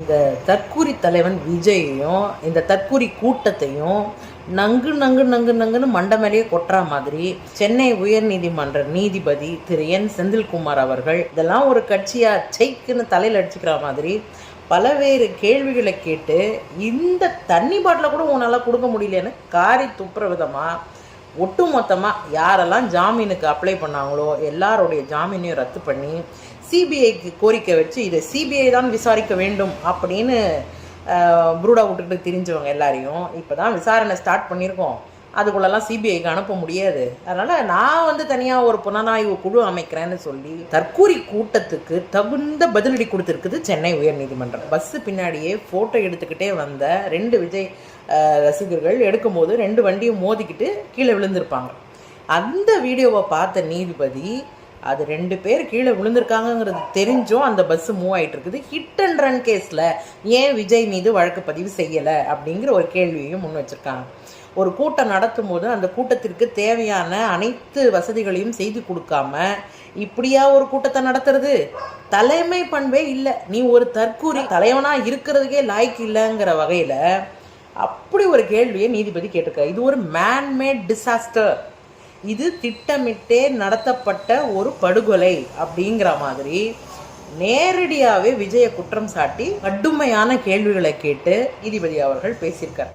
இந்த தற்கூரி தலைவன் விஜயையும் இந்த தற்கூரி கூட்டத்தையும் நங்கு நங்கு நங்கு நங்குன்னு மண்டை மேலேயே கொட்டுற மாதிரி சென்னை உயர் நீதிமன்ற நீதிபதி திரு. என். செந்தில்குமார் அவர்கள் இதெல்லாம் ஒரு கட்சியா செய்க்குன்னு தலையில் அடிச்சுக்கிற மாதிரி பலவேறு கேள்விகளை கேட்டு இந்த தண்ணி பாட்டில் கூட உன்னால் கொடுக்க முடியலன்னு காரி துப்புற விதமாக ஒட்டுமொத்தமாக யாரெல்லாம் ஜாமீனுக்கு அப்ளை பண்ணாங்களோ எல்லாருடைய ஜாமீனையும் ரத்து பண்ணி சிபிஐக்கு கோரிக்கை வச்சு இதை சிபிஐ தான் விசாரிக்க வேண்டும் அப்படின்னு புரூடா விட்டுக்கிட்டு திரிஞ்சவங்க எல்லாரையும் இப்போ தான் விசாரணை ஸ்டார்ட் பண்ணியிருக்கோம். அதுக்குள்ளெல்லாம் சிபிஐக்கு அனுப்ப முடியாது. அதனால் நான் வந்து தனியாக ஒரு புலனாய்வு குழு அமைக்கிறேன்னு சொல்லி தற்கூரி கூட்டத்துக்கு தகுந்த பதிலடி கொடுத்துருக்குது சென்னை உயர்நீதிமன்றம். பஸ்ஸு பின்னாடியே ஃபோட்டோ எடுத்துக்கிட்டே வந்த ரெண்டு விஜய் ரசிகர்கள் எடுக்கும்போது ரெண்டு வண்டியும் மோதிக்கிட்டு கீழே விழுந்திருப்பாங்க. அந்த வீடியோவை பார்த்த நீதிபதி அது ரெண்டு பேர் கீழே விழுந்திருக்காங்கங்கிறது தெரிஞ்சும் அந்த பஸ் மூவ் ஆயிட்டு இருக்குது ஹிட் அண்ட் ரன் கேஸில் ஏன் விஜய் மீது வழக்கு பதிவு செய்யலை அப்படிங்கிற ஒரு கேள்வியையும் முன் வச்சிருக்காங்க. ஒரு கூட்டம் நடத்தும் போது அந்த கூட்டத்திற்கு தேவையான அனைத்து வசதிகளையும் செய்து கொடுக்காம இப்படியா ஒரு கூட்டத்தை நடத்துறது? தலைமை பண்பே இல்லை. நீ ஒரு தற்கூரி தலைவனாக இருக்கிறதுக்கே லாய்க்கு இல்லைங்கிற வகையில் அப்படி ஒரு கேள்வியை நீதிபதி கேட்டிருக்காரு. இது ஒரு மேன்மேட் டிசாஸ்டர் இது திட்டமிட்டே நடத்தப்பட்ட ஒரு படுகொலை அப்படிங்கிற மாதிரி நேரடியாகவே விஜய குற்றம் சாட்டி கடுமையான கேள்விகளை கேட்டு நீதிபதி அவர்கள் பேசியிருக்கார்.